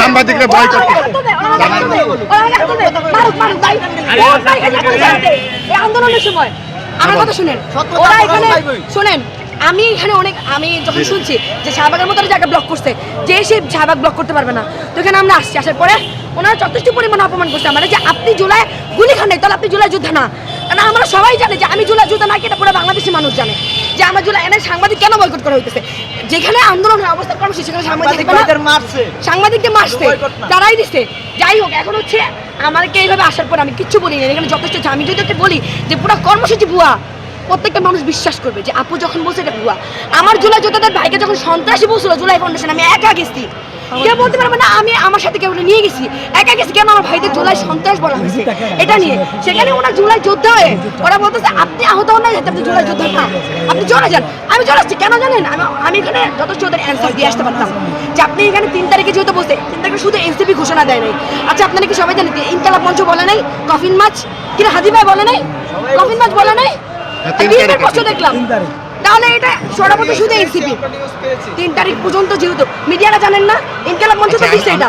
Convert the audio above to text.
সাংবাদিকরা আছে। এই আন্দোলনের সময়। আমার কথা শুনেন। ওরা এখানে শুনেন আমি এখানে অনেক আমি যখন শুনছি যে শাহবাগের মতো জায়গা ব্লক করছে যে সে শাহবাগ ব্লক করতে পারবে না। তো এখানে আমরা আসছি। আসার পরে ওনারা যথেষ্ট পরিমাণে অপমান করছে। আমার যে আপনি জুলাই গুলি খান নাই তাহলে আপনি জুলাই যোদ্ধা না। কারণ আমরা সবাই জানে যে আমি জুলাই যোদ্ধা না কি এটা পুরো বাংলাদেশের মানুষ জানে। যে আমার জুলাই এনে সাংবাদিক কেন বয়কট করা হইতেছে? যেখানে আন্দোলন হয় অবস্থা কর্মসূচি সেখানে সাংবাদিক মারছে। সাংবাদিককে মারছে তারাই দিচ্ছে যাই হোক এখন হচ্ছে আমাকে এইভাবে আসার পর আমি কিচ্ছু বলি না এখানে যথেষ্ট। আমি যদি একটা বলি যে পুরো কর্মসূচি ভুয়া প্রত্যেকটা মানুষ বিশ্বাস করবে যে আপু যখন বলছে এটা ভুয়া। আমার জুলাই যোদ্ধাদের ভাইকে যখন সন্ত্রাসী বলছিল জুলাই ফাউন্ডেশন আমি একা গেছি। কেউ বলতে পারবে না আমি আমার সাথে কেউ নিয়ে গেছি। গেছি কেন আমার ভাইদের জুলাই সন্ত্রাস বলা হয়েছে। এটা নিয়ে। সেখানে ওনার জুলাই যোদ্ধা হয়ে ওরা বলতেছে আপনি আহত হন না আপনি জুলাই যোদ্ধা না। আপনি জড়া যান। আমি জড়াচ্ছি কেন জানেন? আমি আমি এখানে যথেষ্ট ওদের অ্যান্সার দিয়ে আসতে পারতাম। যে আপনি এখানে তিন তারিখে যেহেতু বসে তিন তারিখে শুধু এনসিপি ঘোষণা দেয় নাই। আচ্ছা আপনারা কি সবাই জানেন ইনকালা পঞ্চ বলে নাই কফিন মাছ? কিনা হাদি ভাই বলে নাই? কফিন মাছ বলে নাই? হ্যাঁ, দেখলাম। তাহলে এটা সরাবত শুধু এনসিপি। তিন তারিখ পর্যন্ত যেহেতু মিডিয়ারা জানেন না ইনকালা পঞ্চ তো দিচ্ছে এটা।